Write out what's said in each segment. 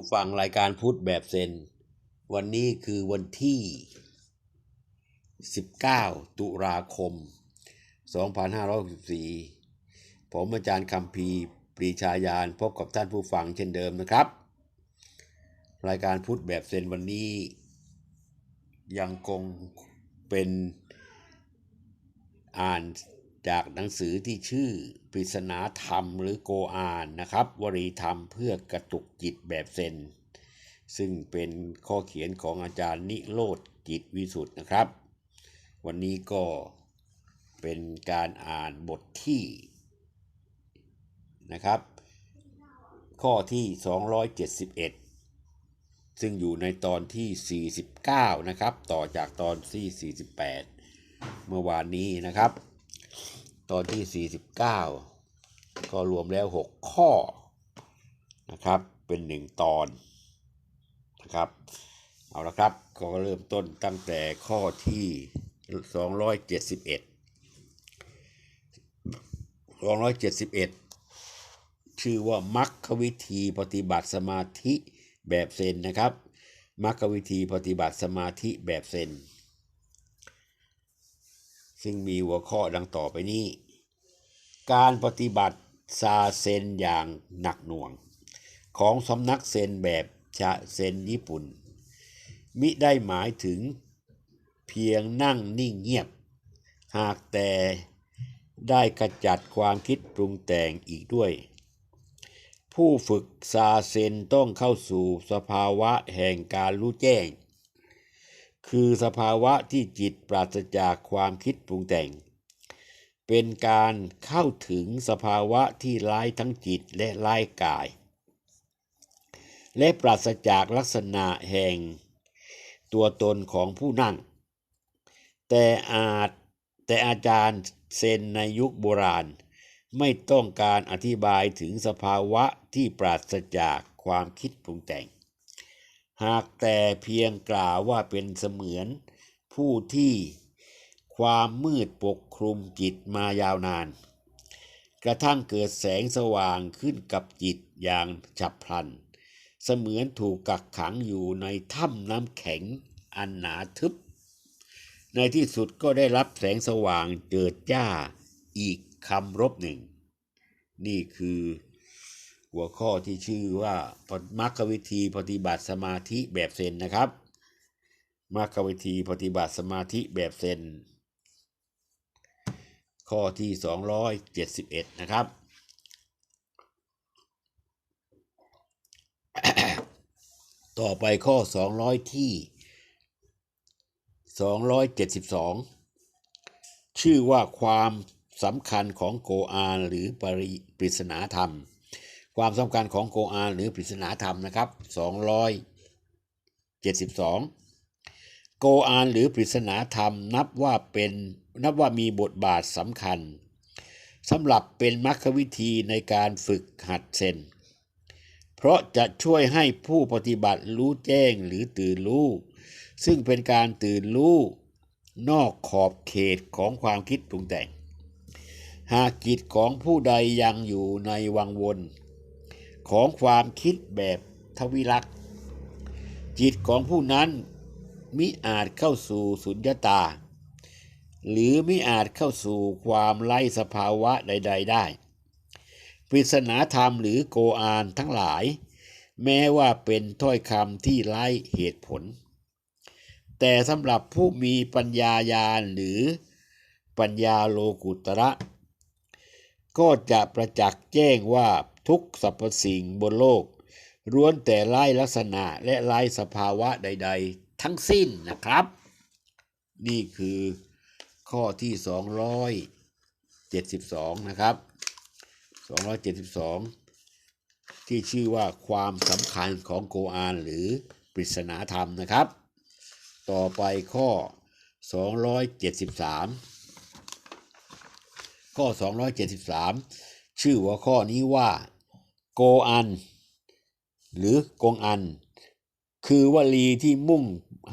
ผู้ฟังรายการพุทธแบบเซน วันนี้คือวันที่ 19 ตุลาคม 2564 ผมอาจารย์คำพีปรีชายานพบกับท่านผู้ฟังเช่นเดิมนะครับ รายการพุทธแบบเซนวันนี้ ยังคงเป็นอ่าน จากหนังสือที่ชื่อปริศนาธรรมหรือโกอานนะครับ วรีธรรมเพื่อกระตุกจิตแบบเซนซึ่งเป็นข้อเขียนของอาจารย์นิโรธจิตวิสุทธ์นะครับ วันนี้ก็เป็นการอ่านบทที่นะครับ ข้อที่ 271 ซึ่งอยู่ในตอนที่ 49 นะครับ ต่อจากตอนที่ 48 เมื่อวานนี้นะครับ ตอนที่ 49 ก็รวมแล้ว 6 ข้อนะครับ เป็น 1 ตอนนะครับ เอาละครับก็เริ่มต้นตั้งแต่ข้อที่ 271 271 ชื่อว่ามัคควิธีปฏิบัติสมาธิแบบเซนนะครับมัคควิธีปฏิบัติสมาธิแบบเซน ซึ่งมีหัวข้อดังต่อไปนี้ การปฏิบัติซาเซนอย่างหนักหน่วง ของสำนักเซนแบบชะเซนญี่ปุ่น มิได้หมายถึงเพียงนั่งนิ่งเงียบ หากแต่ได้ขจัดความคิดปรุงแต่งอีกด้วย ผู้ฝึกซาเซนต้องเข้าสู่สภาวะแห่งการรู้แจ้ง คือสภาวะที่จิตปราศจากความคิดปรุงแต่ง เป็นการเข้าถึงสภาวะที่ไร้ทั้งจิตและไร้กาย และปราศจากลักษณะแห่งตัวตนของผู้นั่ง แต่อาจแต่อาจารย์เซนในยุคโบราณ ไม่ต้องการอธิบายถึงสภาวะที่ปราศจากความคิดปรุงแต่ง หากแต่เพียงกล่าวว่าเป็นเสมือนผู้ที่ความมืดปกคลุมจิตมายาวนาน กระทั่งเกิดแสงสว่างขึ้นกับจิตอย่างฉับพลัน เสมือนถูกกักขังอยู่ในถ้ำน้ำแข็งอันหนาทึบ ในที่สุดก็ได้รับแสงสว่างเจิดจ้าอีกคำรบหนึ่ง นี่คือ หัวข้อที่ชื่อว่ามัคควิธีปฏิบัติสมาธิแบบเซนนะครับมัคควิธีปฏิบัติสมาธิแบบเซน ข้อที่ 271 นะครับ ต่อไปข้อ 200 ที่ 272 ชื่อว่าความสำคัญของโกอานหรือปริปริศนาธรรม ความสำคัญของโกอานหรือปริศนาธรรมนะครับ272 โกอานหรือปริศนาธรรมนับว่าเป็นนับว่ามีบทบาทสำคัญสำหรับเป็นมรรควิธีในการฝึกหัดเซนเพราะจะช่วยให้ผู้ปฏิบัติรู้แจ้งหรือตื่นรู้ ซึ่งเป็นการตื่นรู้นอกขอบเขตของความคิดปรุงแต่ง หากจิตของผู้ใดยังอยู่ในวังวน ของความคิดแบบทวิลักษ์จิตของผู้นั้นมิอาจเข้าสู่สุญญตา หรือมิอาจเข้าสู่ความไร้สภาวะใด ๆ ได้ ปริศนาธรรมหรือโกอานทั้งหลาย แม้ว่าเป็นถ้อยคำที่ไร้เหตุผล แต่สำหรับผู้มีปัญญาญาณหรือปัญญาโลกุตระ ก็จะประจักษ์แจ้งว่า ทุกสรรพสิ่งบนโลกล้วนแต่ไร้ลักษณะและไร้สภาวะใด ๆ ทั้งสิ้นนะครับ นี่คือข้อที่ 272 นะครับ 272 ที่ชื่อว่าความสำคัญของโกอานหรือปริศนาธรรมนะครับ ต่อไปข้อ 273 ข้อ 273 ชื่อหัวข้อนี้ว่าโกอัน หรือกงอัน คือวลีที่มุ่ง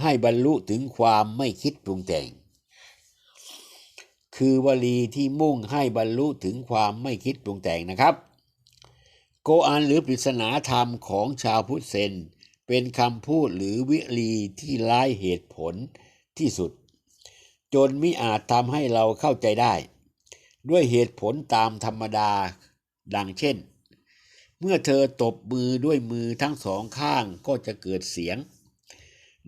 ให้บรรลุถึงความไม่คิดปรุงแต่ง คือวลีที่มุ่งให้บรรลุถึงความไม่คิดปรุงแต่งนะครับ โกอันหรือปริศนาธรรมของชาวพุทธเซนเป็นคำพูดหรือวิลีที่ไร้เหตุผลที่สุด จนมิอาจทำให้เราเข้าใจได้ ด้วยเหตุผลตามธรรมดา ดังเช่น เมื่อเธอตบมือด้วยมือทั้งสองข้างก็จะเกิดเสียง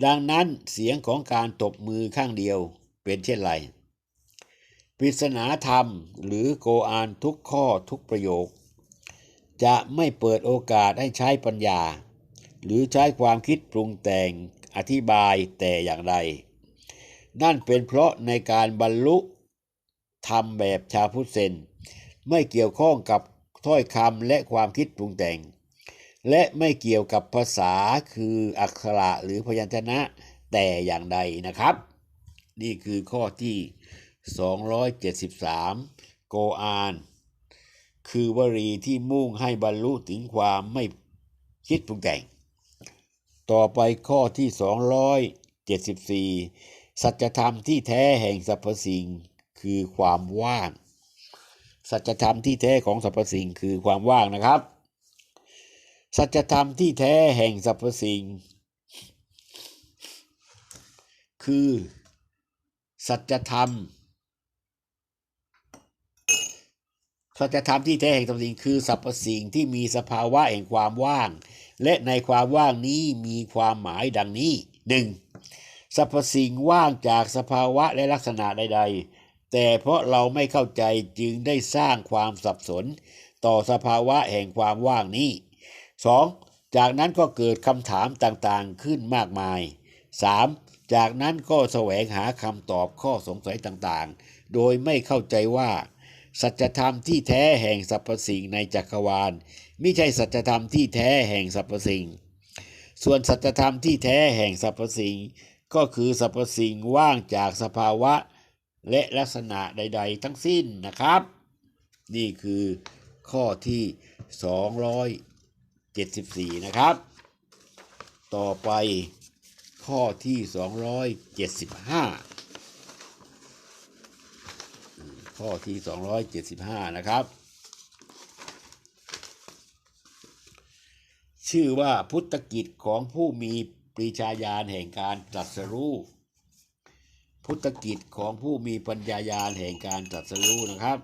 ดังนั้นเสียงของการตบมือข้างเดียวเป็นเช่นไรปริศนาธรรมหรือโกอานทุกข้อทุกประโยค จะไม่เปิดโอกาสให้ใช้ปัญญา หรือใช้ความคิดปรุงแต่งอธิบายแต่อย่างใดนั่นเป็นเพราะในการบรรลุ ธรรมแบบชาวพุทธเซน ไม่เกี่ยวข้องกับถ้อยคำและความคิดปรุงแต่ง และไม่เกี่ยวกับภาษาคืออักขระหรือพยัญชนะแต่อย่างใดนะครับ นี่คือข้อที่ 273 โกอาน คือวลีที่มุ่งให้บรรลุถึงความไม่คิดปรุงแต่ง ต่อไปข้อที่ 274 สัจธรรมที่แท้แห่งสรรพสิ่ง คือความว่าง สัจธรรมที่แท้ของสรรพสิ่งคือความว่างนะครับ สัจธรรมที่แท้แห่งสรรพสิ่ง คือ สัจธรรมสัจธรรมที่แท้แห่งสรรพสิ่งคือสรรพสิ่งที่มีสภาวะแห่งความว่าง และในความว่างนี้มีความหมายดังนี้หนึ่งสรรพสิ่งว่างจากสภาวะและลักษณะใดๆ แต่เพราะเราไม่เข้าใจจึงได้สร้างความสับสน ต่อสภาวะแห่งความว่างนี้ 2. จากนั้นก็เกิดคำถามต่างๆขึ้นมากมาย 3. จากนั้นก็แสวงหาคำตอบข้อสงสัยต่างๆ โดยไม่เข้าใจว่า สัจธรรมที่แท้แห่งสรรพสิ่งในจักรวาลไม่ใช่สัจธรรมที่แท้แห่งสรรพสิ่ง ส่วนสัจธรรมที่แท้แห่งสรรพสิ่งก็คือสรรพสิ่งว่างจากสภาวะ และลักษณะใด ๆ ทั้งสิ้นนะครับ นี่คือข้อที่ 274 นะครับ ต่อไปข้อที่ 275 ข้อที่ 275 นะครับ ชื่อว่าพุทธกิจของผู้มีปรีชาญาณแห่งการตรัสรู้ พุทธกิจของผู้มีปัญญาญาณแห่งการตรัสรู้นะครับ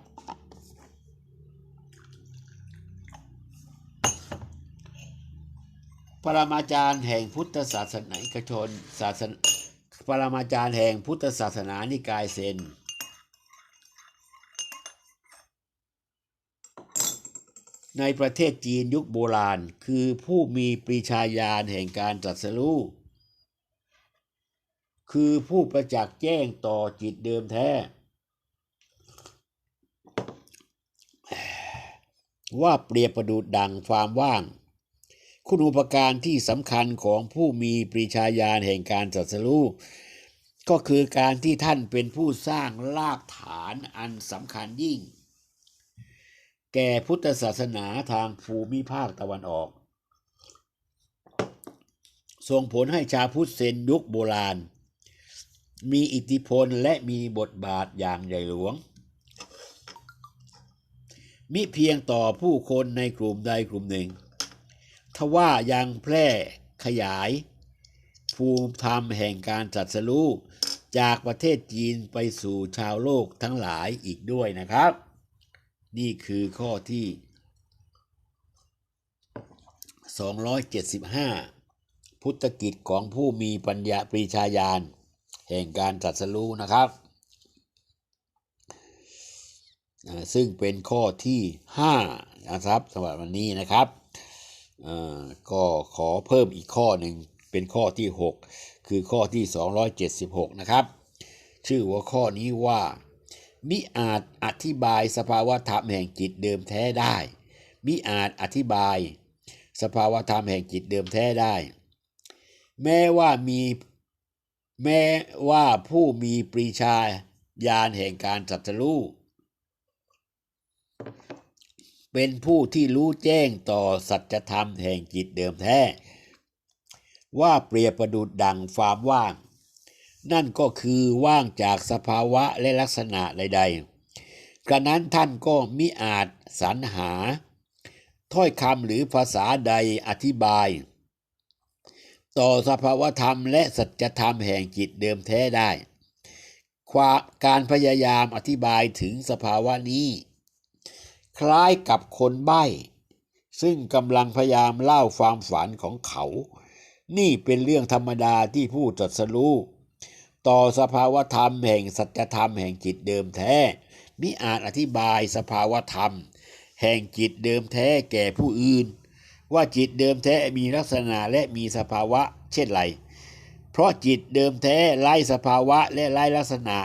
ปรมาจารย์แห่งพุทธศาสนาชนศาสนปรมาจารย์แห่งพุทธศาสนานิกายเซนในประเทศจีนยุคโบราณ คือผู้มีปรีชาญาณแห่งการตรัสรู้ คือผู้ประจักษ์แจ้งต่อจิตเดิมแท้ ว่าเปรียบประดุดดังความว่าง คุณอุปการที่สำคัญของผู้มีปรีชาญาณแห่งการตรัสรู้ก็คือการที่ท่านเป็นผู้สร้างรากฐานอันสำคัญยิ่ง แก่พุทธศาสนาทางภูมิภาคตะวันออก ส่งผลให้ชาวพุทธเซนยุคโบราณ มีอิทธิพลและมีบทบาทอย่างใหญ่หลวง มิเพียงต่อผู้คนในกลุ่มใดกลุ่มหนึ่ง ทว่ายังแพร่ขยาย ภูมิธรรมแห่งการตรัสรู้จากประเทศจีนไปสู่ชาวโลกทั้งหลายอีกด้วยนะครับ นี่คือข้อที่ 275 พุทธกิจของผู้มีปัญญาปรีชาญาณ แห่งการตรัสรู้นะครับอ่าซึ่งเป็นข้อที่ 5 นะครับสำหรับวันนี้นะครับอ่าก็ขอเพิ่มอีกข้อหนึ่งเป็นข้อที่ 6 คือข้อที่ 276 นะครับ ชื่อหัวข้อนี้ว่า มิอาจอธิบายสภาวธรรมแห่งจิตเดิมแท้ได้ มิอาจอธิบาย สภาวธรรมแห่งจิตเดิมแท้ได้ แม้ว่ามี แม้ว่าผู้มีปรีชาญาณแห่งการตรัสรู้เป็นผู้ที่รู้แจ้งต่อสัจธรรมแห่งจิตเดิมแท้ ว่าเปรียบประดุดดังความว่าง นั่นก็คือว่างจากสภาวะและลักษณะใดๆ กระนั้นท่านก็มิอาจสรรหา ถ้อยคำหรือภาษาใดอธิบาย ต่อสภาวธรรมและสัจธรรมแห่งจิตเดิมแท้ได้ความการพยายามอธิบายถึงสภาวะนี้ คล้ายกับคนใบ้ซึ่งกำลังพยายามเล่าความฝันของเขา นี่เป็นเรื่องธรรมดาที่ผู้ตรัสรู้ต่อสภาวธรรมแห่งสัจธรรมแห่งจิตเดิมแท้มิอาจอธิบายสภาวธรรม แห่งจิตเดิมแท้แก่ผู้อื่น ว่าจิตเดิมแท้มีลักษณะและมีสภาวะ เช่นไร เพราะจิตเดิมแท้ไล่สภาวะและไล่ลักษณะ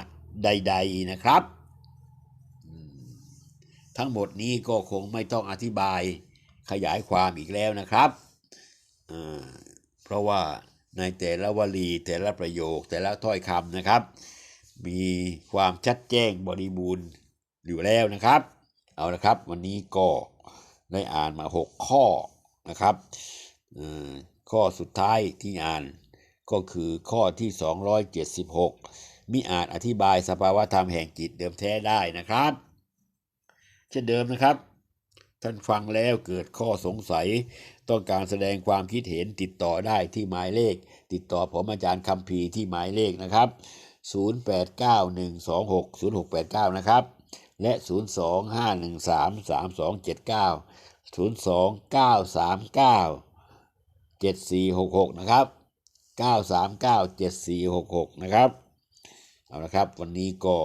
ใด ๆนะครับ ทั้งหมดนี้ก็คงไม่ต้องอธิบายขยายความอีกแล้วนะครับ เพราะว่าในแต่ละวลีแต่ละประโยคแต่ละถ้อยคำนะครับ มีความชัดแจ้งบริบูรณ์อยู่แล้วนะครับ เอาละครับ วันนี้ก็ได้อ่านมา 6 ข้อ นะครับข้อสุดท้ายที่อ่านก็คือข้อที่ 276 มิอาจอธิบายสภาวะธรรมแห่งจิตเดิมแท้ได้นะครับ เช่นเดิมนะครับ ท่านฟังแล้วเกิดข้อสงสัย ต้องการแสดงความคิดเห็นติดต่อได้ที่หมายเลข ติดต่อผมอาจารย์คำพีที่หมายเลขนะครับ 0891260689 นะครับ และ 025133279 029397466 นะครับ 9397466 นะครับ เอาละครับ วันนี้ก็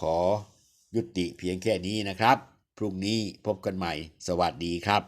ขอยุติเพียงแค่นี้นะครับ พรุ่งนี้พบกันใหม่ สวัสดีครับ